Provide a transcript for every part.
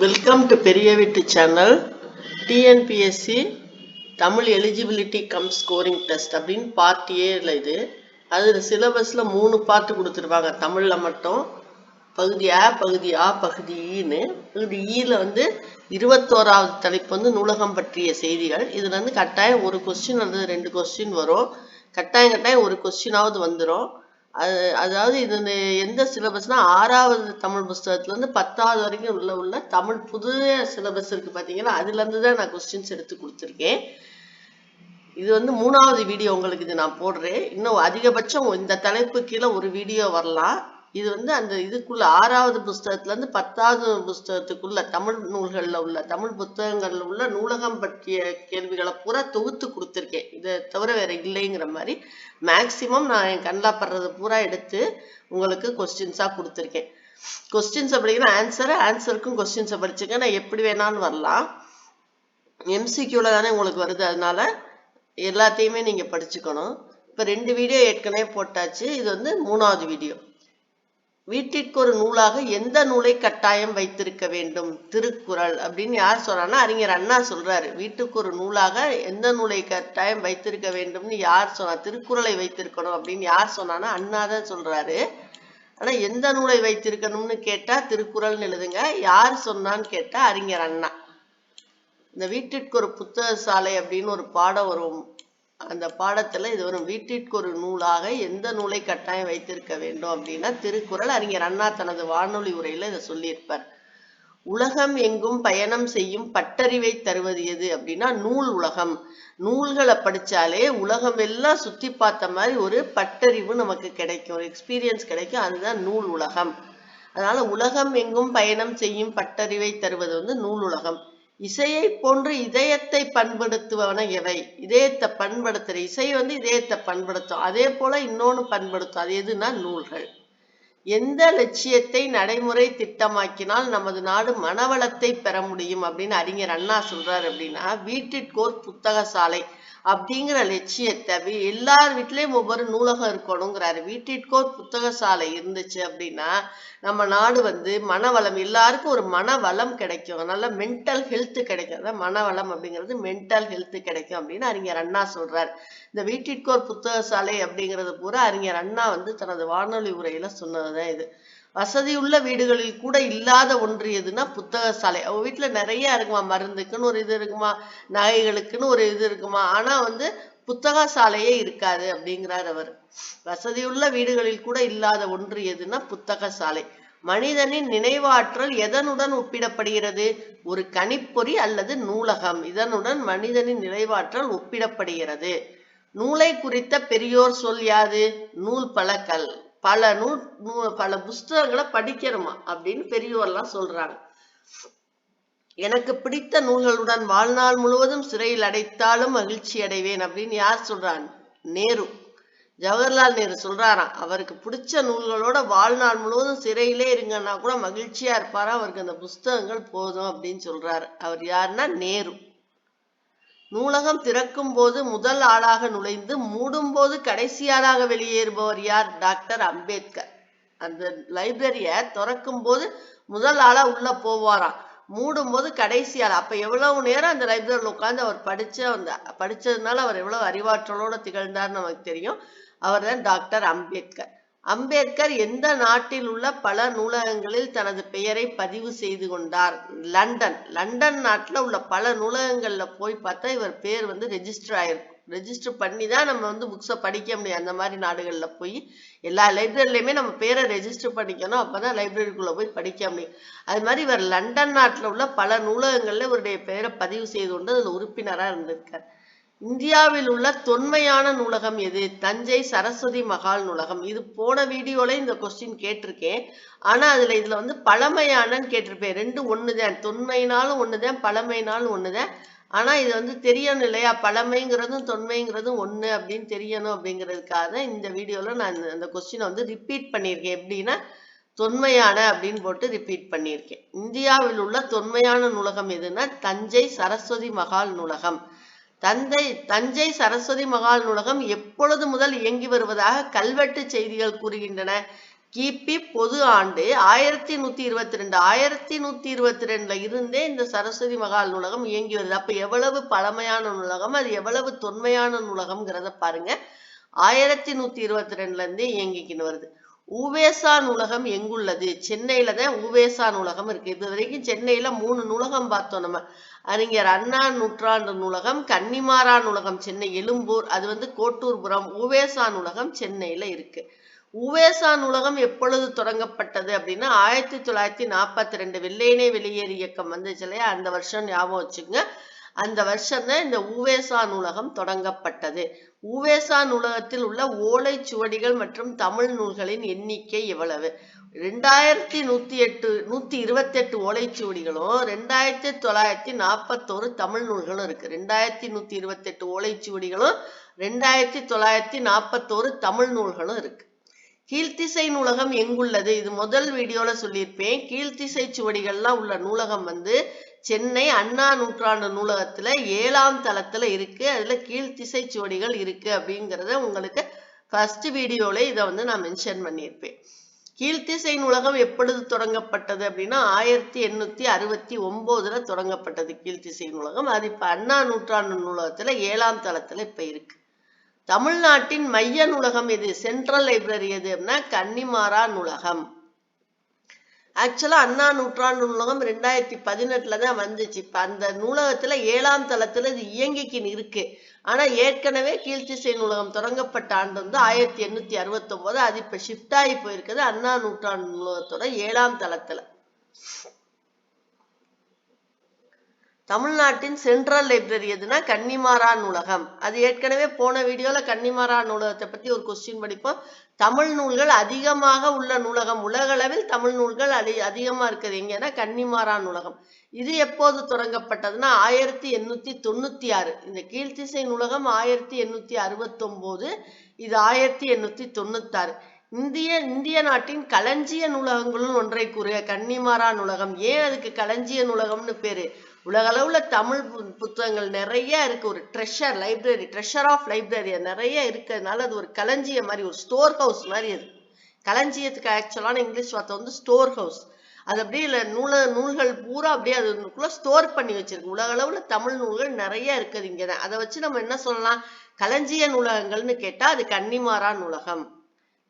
Welcome to பெரிய வீட்டு channel TNPSC Tamil eligibility cum scoring test அப்படின்னு பார்ட் ஏல இது. அதில் சிலபஸில் மூணு பார்ட் கொடுத்துருவாங்க தமிழில் மட்டும். பகுதி ஆ பகுதி ஆ பகுதி e ஈன்னு பகுதி e ஈயில் வந்து இருபத்தோராவது தலைப்பு வந்து நூலகம் பற்றிய செய்திகள். இதில் வந்து கட்டாயம் ஒரு கொஸ்டின் அல்லது ரெண்டு கொஸ்டின் வரும். கட்டாயம் கட்டாயம் ஒரு கொஸ்டினாவது வந்துடும் அது அதாவது இது எந்த சிலபஸ்னா ஆறாவது தமிழ் புஸ்தகத்துலேருந்து பத்தாவது வரைக்கும் உள்ள உள்ள தமிழ் புதிய சிலபஸ் இருக்குது பார்த்தீங்கன்னா அதுலேருந்து தான் நான் கொஸ்டின்ஸ் எடுத்து கொடுத்துருக்கேன். இது வந்து மூணாவது வீடியோ உங்களுக்கு இது நான் போடுறேன். இன்னும் அதிகபட்சம் இந்த தலைப்பு கீழே ஒரு வீடியோ வரலாம். இது வந்து அந்த இதுக்குள்ள ஆறாவது புஸ்தகத்துல இருந்து பத்தாவது புஸ்தகத்துக்குள்ள தமிழ் நூல்கள்ல உள்ள தமிழ் புத்தகங்கள்ல உள்ள நூலகம் பற்றிய கேள்விகளை பூரா தொகுத்து கொடுத்துருக்கேன். இதை தவிர வேற இல்லைங்கிற மாதிரி மேக்சிமம் நான் என் கண்ணில் படுறது பூரா எடுத்து உங்களுக்கு கொஸ்டின்ஸா கொடுத்துருக்கேன். கொஸ்டின்ஸ் அப்படிங்கிற ஆன்சர் ஆன்சருக்கும் கொஸ்டின்ஸை படிச்சுக்க நான் எப்படி வேணாலும் வரலாம். எம்சிக்யூல தானே உங்களுக்கு வருது. அதனால எல்லாத்தையுமே நீங்க படிச்சுக்கணும். இப்போ ரெண்டு வீடியோ ஏற்கனவே போட்டாச்சு. இது வந்து மூணாவது வீடியோ வீட்டிற்கு ஒரு நூலாக எந்த நூலை கட்டாயம் வைத்திருக்க வேண்டும்? திருக்குறள் அப்படின்னு யார் சொல்றான்னா அறிஞர் அண்ணா சொல்றாரு. வீட்டுக்கு ஒரு நூலாக எந்த நூலை கட்டாயம் வைத்திருக்க வேண்டும்னு யார் சொன்னா திருக்குறளை வைத்திருக்கணும் அப்படின்னு யார் சொன்னான்னா அண்ணா தான் சொல்றாரு. ஆனா எந்த நூலை வைத்திருக்கணும்னு கேட்டா திருக்குறள்னு எழுதுங்க. யார் சொன்னான்னு கேட்டா அறிஞர் அண்ணா. இந்த வீட்டிற்கு ஒரு புத்தக சாலை அப்படின்னு ஒரு பாடம் வரும். அந்த பாடத்துல இது வரும் வீட்டிற்கு ஒரு நூலாக எந்த நூலை கட்டாயம் வைத்திருக்க வேண்டும் அப்படின்னா திருக்குறள் அறிஞர் அண்ணா தனது வானொலி உரையில இதை சொல்லியிருப்பார். உலகம் எங்கும் பயணம் செய்யும் பட்டறிவை தருவது எது அப்படின்னா நூல் உலகம். நூல்களை படிச்சாலே உலகம் எல்லாம் சுத்தி பார்த்த மாதிரி ஒரு பட்டறிவு நமக்கு கிடைக்கும் ஒரு எக்ஸ்பீரியன்ஸ் கிடைக்கும். அதுதான் நூல் உலகம். அதனால உலகம் எங்கும் பயணம் செய்யும் பட்டறிவை தருவது வந்து நூல் உலகம். இசையை போன்று இதயத்தை பண்படுத்துவன எவை இதயத்தை பண்படுத்துற இசை வந்து இதயத்தை பண்படுத்தும். அதே போல இன்னொன்னு பண்படுத்தும். அது எதுனா நூல்கள். எந்த லட்சியத்தை நடைமுறை திட்டமாக்கினால் நமது நாடு மனவளத்தை பெற முடியும் அப்படின்னு அறிஞர் அண்ணா சொல்றாரு அப்படின்னா வீட்டிற்கோர் புத்தக சாலை அப்படிங்கிற லட்சியத்தை எல்லார் வீட்லேயும் ஒவ்வொரு நூலகம் இருக்கணுங்கிறாரு. வீட்டிற்கோர் புத்தக சாலை இருந்துச்சு அப்படின்னா நம்ம நாடு வந்து மனவளம் எல்லாருக்கும் ஒரு மனவளம் கிடைக்கும். நல்ல மென்டல் ஹெல்த் கிடைக்கும். அதான் மனவளம் அப்படிங்கிறது மென்டல் ஹெல்த் கிடைக்கும் அப்படின்னு அறிஞர் அண்ணா சொல்றாரு. இந்த வீட்டிற்கோர் புத்தக சாலை அப்படிங்கிறது பூரா அறிஞர் அண்ணா வந்து தனது வானொலி உரையில சொன்னதுதான் இது. வசதியுள்ள வீடுகளில் கூட இல்லாத ஒன்று எதுனா புத்தக சாலை அவங்க வீட்டுல நிறைய இருக்குமா? மருந்துக்குன்னு ஒரு இது இருக்குமா? நகைகளுக்குன்னு ஒரு இது இருக்குமா? ஆனா வந்து புத்தக சாலையே இருக்காது அப்படிங்கிறார் அவர். வசதியுள்ள வீடுகளில் கூட இல்லாத ஒன்று எதுனா புத்தக சாலை மனிதனின் நினைவாற்றல் எதனுடன் ஒப்பிடப்படுகிறது? ஒரு கணிப்பொறி அல்லது நூலகம். இதனுடன் மனிதனின் நினைவாற்றல் ஒப்பிடப்படுகிறது. நூலை குறித்த பெரியோர் சொல் யாது? நூல் பழக்கல் பல நூல் நூ பல புஸ்தகங்களை படிக்கணுமா? அப்படின்னு பெரியோர்லாம் சொல்றாங்க. எனக்கு பிடித்த நூல்களுடன் வாழ்நாள் முழுவதும் சிறையில் அடைத்தாலும் மகிழ்ச்சி அடைவேன் அப்படின்னு யார் சொல்றான் நேரு. ஜவஹர்லால் நேரு சொல்றாராம் அவருக்கு பிடிச்ச நூல்களோட வாழ்நாள் முழுவதும் சிறையிலே இருங்கன்னா கூட மகிழ்ச்சியா இருப்பாரா? அவருக்கு அந்த புஸ்தகங்கள் போதும் அப்படின்னு சொல்றாரு. அவர் யாருன்னா? நேரு. நூலகம் திறக்கும் போது முதல் ஆளாக நுழைந்து மூடும் போது கடைசி ஆளாக வெளியேறுபவர் யார்? டாக்டர் அம்பேத்கர். அந்த லைப்ரரிய திறக்கும் போது முதல் ஆளா உள்ள போவாராம். மூடும் போது கடைசி ஆள். அப்ப எவ்வளவு நேரம் அந்த லைப்ரரியில் உட்காந்து அவர் படிச்ச அந்த படிச்சதுனால அவர் எவ்வளவு அறிவாற்றலோட திகழ்ந்தார்னு நமக்கு தெரியும். அவர் தான் டாக்டர் அம்பேத்கர். அம்பேத்கர் எந்த நாட்டில் உள்ள பல நூலகங்களில் தனது பெயரை பதிவு செய்து கொண்டார்? லண்டன். லண்டன் நாட்டில் உள்ள பல நூலகங்களில் போய் பார்த்தா இவர் பேர் வந்து ரெஜிஸ்டர் ஆயிருக்கும் ரெஜிஸ்டர் பண்ணி தான் நம்ம வந்து புக்ஸை படிக்க முடியும். அந்த மாதிரி நாடுகளில் போய் எல்லா லைப்ரரிலையுமே நம்ம பேரை ரெஜிஸ்டர் பண்ணிக்கணும். அப்போ தான் லைப்ரரிக்குள்ளே போய் படிக்க முடியும். அது மாதிரி இவர் லண்டன் நாட்டில் உள்ள பல நூலகங்களில் இவருடைய பெயரை பதிவு செய்து கொண்டு அதில் உறுப்பினராக இருந்திருக்கார். இந்தியாவில் உள்ள தொன்மையான நூலகம் எது? தஞ்சை சரஸ்வதி மகால் நூலகம். இது போன வீடியோல இந்த கொஸ்டின் கேட்டிருக்கேன். ஆனா அதுல இதுல வந்து பழமையானன்னு கேட்டிருப்பேன். ரெண்டு ஒண்ணுதான். தொன்மைனாலும் ஒண்ணுதான் பழமைனாலும் ஒண்ணுதான். ஆனா இது வந்து தெரியணும் இல்லையா? பழமைங்கிறதும் தொன்மைங்கிறதும் ஒண்ணு அப்படின்னு தெரியணும் அப்படிங்கிறதுக்காக தான் இந்த வீடியோல நான் அந்த கொஸ்டினை வந்து ரிப்பீட் பண்ணியிருக்கேன். எப்படின்னா தொன்மையான அப்படின்னு போட்டு ரிப்பீட் பண்ணியிருக்கேன். இந்தியாவில் உள்ள தொன்மையான நூலகம் எதுன்னா தஞ்சை சரஸ்வதி மகால் நூலகம். தந்தை தஞ்சை சரஸ்வதி மகால் நூலகம் எப்பொழுது முதல் இயங்கி வருவதாக கல்வெட்டு செய்திகள் கூறுகின்றன. கிபி பொது ஆண்டு ஆயிரத்தி நூத்தி இருபத்தி ரெண்டு. ஆயிரத்தி நூத்தி இருபத்தி ரெண்டுல இருந்தே இந்த சரஸ்வதி மகால் நூலகம் இயங்கி வருது. அப்ப எவ்வளவு பழமையான நூலகம்? அது எவ்வளவு தொன்மையான நூலகம்ங்கிறத பாருங்க. ஆயிரத்தி நூத்தி இருபத்தி ரெண்டுல இருந்தே இயங்கிக்கின்னு வருது. உவேசா நூலகம் எங்குள்ளது? சென்னையில தான் உவேசா நூலகம் இருக்கு. இது வரைக்கும் சென்னையில மூணு நூலகம் பார்த்தோம் நம்ம. அறிஞர் அண்ணா நூற்றாண்டு நூலகம் கன்னிமாரா நூலகம் சென்னை எழும்பூர் அது வந்து கோட்டூர்புரம். உவேசா நூலகம் சென்னையில இருக்கு. உவேசா நூலகம் எப்பொழுது தொடங்கப்பட்டது அப்படின்னா ஆயிரத்தி தொள்ளாயிரத்தி நாற்பத்தி ரெண்டு வெள்ளையனே வெளியேறு இயக்கம் வந்துச்சு இல்லையா? அந்த வருஷம் ஞாபகம் வச்சுங்க அந்த வருஷம் தான் இந்த உவேசா நூலகம் தொடங்கப்பட்டது. உவேசா நூலகத்தில் உள்ள ஓலைச்சுவடிகள் மற்றும் தமிழ் நூல்களின் எண்ணிக்கை எவ்வளவு? ரெண்டாயிரத்தி நூத்தி எட்டு நூத்தி இருபத்தி எட்டு ஓலைச்சுவடிகளும் ரெண்டாயிரத்தி தொள்ளாயிரத்தி நாற்பத்தோரு தமிழ் நூல்களும் இருக்கு. ரெண்டாயிரத்தி நூத்தி இருபத்தி எட்டு ஓலைச்சுவடிகளும் ரெண்டாயிரத்தி தொள்ளாயிரத்தி நாற்பத்தோரு தமிழ் நூல்களும் இருக்கு. கீழ்த்திசை நூலகம் எங்குள்ளது? இது முதல் வீடியோல சொல்லியிருப்பேன். கீழ்த்திசை சுவடிகள்லாம் உள்ள நூலகம் வந்து சென்னை அண்ணா நூற்றாண்டு நூலகத்துல ஏழாம் தளத்துல இருக்கு. அதுல கீழ்த்திசை சுவடிகள் இருக்கு அப்படிங்கறத உங்களுக்கு ஃபர்ஸ்ட் வீடியோல இதை வந்து நான் மென்ஷன் பண்ணியிருப்பேன். கீழ்த்திசை நூலகம் எப்பொழுது தொடங்கப்பட்டது அப்படின்னா ஆயிரத்தி எண்ணூத்தி அறுபத்தி ஒன்பதுல தொடங்கப்பட்டது கீழ்த்திசை நூலகம். அது இப்ப அண்ணா நூற்றாண்டு நூலகத்துல ஏழாம் தளத்துல இப்ப இருக்கு. தமிழ்நாட்டின் மைய நூலகம் எது? சென்ட்ரல் லைப்ரரி எது அப்படின்னா கன்னிமாரா நூலகம். ஆக்சுவலா அண்ணா நூற்றாண்டு நூலகம் ரெண்டாயிரத்தி பதினெட்டுல தான் வந்துச்சு. இப்ப அந்த நூலகத்துல ஏழாம் தளத்தில் இது இயங்கிக்கின்னு இருக்கு. ஆனா ஏற்கனவே கீழ்த்திசை நூலகம் தொடங்கப்பட்ட ஆண்டு வந்து ஆயிரத்தி எண்ணூத்தி அறுபத்தொம்போது. அது இப்போ ஷிஃப்ட் ஆகி போயிருக்குது அண்ணா நூற்றாண்டு நூலகத்தோட ஏழாம் தளத்தில். தமிழ்நாட்டின் சென்ட்ரல் லைப்ரரி எதுனா கன்னிமாரா நூலகம். அது ஏற்கனவே போன வீடியோல கன்னிமாரா நூலகத்தை பத்தி ஒரு கொஸ்டின் படிப்போம். தமிழ் நூல்கள் அதிகமாக உள்ள நூலகம். உலகளவில் தமிழ் நூல்கள் அதி அதிகமா இருக்குது. எங்கன்னா கன்னிமாரா நூலகம். இது எப்போது தொடங்கப்பட்டதுன்னா ஆயிரத்தி எண்ணூத்தி தொண்ணூத்தி ஆறு இந்த கீழ்த்திசை நூலகம் ஆயிரத்தி எண்ணூத்தி அறுபத்தி இது ஆயிரத்தி எண்ணூத்தி தொண்ணூத்தாறு. இந்திய இந்திய நாட்டின் களஞ்சிய நூலகங்களும் ஒன்றை கூறுக. கன்னிமாரா நூலகம். ஏன் அதுக்கு களஞ்சிய நூலகம்னு பேரு? உலகளவுல தமிழ் பு- புத்தகங்கள் நிறைய இருக்கு. ஒரு treasure library treasure of library நிறைய இருக்கிறதுனால அது ஒரு களஞ்சியம் மாதிரி ஒரு ஸ்டோர் ஹவுஸ் மாதிரி அது. களஞ்சியத்துக்கு ஆக்சுவலான இங்கிலீஷ் வார்த்தை வந்து ஸ்டோர் ஹவுஸ் அது அப்படியே இல்லை நூல நூல்கள் பூரா அப்படியே அதுக்குள்ள ஸ்டோர் பண்ணி வச்சிருக்கு. உலகளவில் தமிழ் நூல்கள் நிறைய இருக்குது இங்கே தான் அதை வச்சு நம்ம என்ன சொல்லலாம்? களஞ்சிய நூலகங்கள்னு கேட்டால் அது கன்னிமாரா நூலகம்.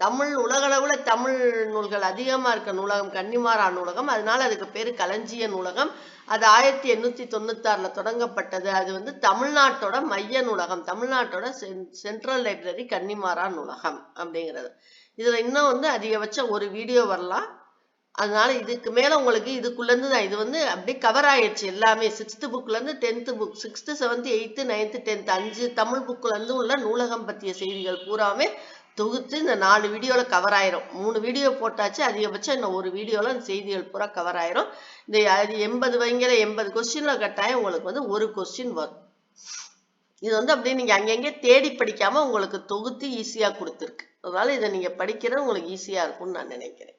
தமிழ் உலகளவுல தமிழ் நூல்கள் அதிகமா இருக்க நூலகம் கன்னிமாரா நூலகம். அதனால அதுக்கு பேரு களஞ்சிய நூலகம். அது ஆயிரத்தி எண்ணூத்தி தொண்ணூத்தி ஆறுல தொடங்கப்பட்டது. அது வந்து தமிழ்நாட்டோட மைய நூலகம். தமிழ்நாட்டோட சென்ட்ரல் லைப்ரரி கன்னிமாரா நூலகம் அப்படிங்கிறது. இதுல இன்னும் வந்து அதிகபட்சம் ஒரு வீடியோ வரலாம். அதனால இதுக்கு மேல உங்களுக்கு இதுக்குள்ள இருந்து தான் இது வந்து அப்படியே கவர் ஆயிடுச்சு எல்லாமே. சிக்ஸ்த் புக்ல இருந்து tenth book sixth seventh eighth ninth tenth அஞ்சு தமிழ் புக்ல இருந்து உள்ள நூலகம் பத்திய செய்திகள் பூராமே தொகுத்து இந்த நாலு வீடியோவில் கவர் ஆயிரும். மூணு வீடியோ போட்டாச்சு அதிகபட்சம் இந்த ஒரு வீடியோவில் இந்த செய்திகள் பூரா கவர் ஆயிரும். இந்த அது எண்பது வைங்கிற எண்பது கொஸ்டினில் கட்டாயம் உங்களுக்கு வந்து ஒரு கொஸ்டின் வரும். இது வந்து அப்படியே நீங்கள் அங்கங்கே தேடி படிக்காமல் உங்களுக்கு தொகுத்து ஈஸியாக கொடுத்துருக்கு. அதனால் இதை நீங்கள் படிக்கிறது உங்களுக்கு ஈஸியாக இருக்கும்னு நான் நினைக்கிறேன்.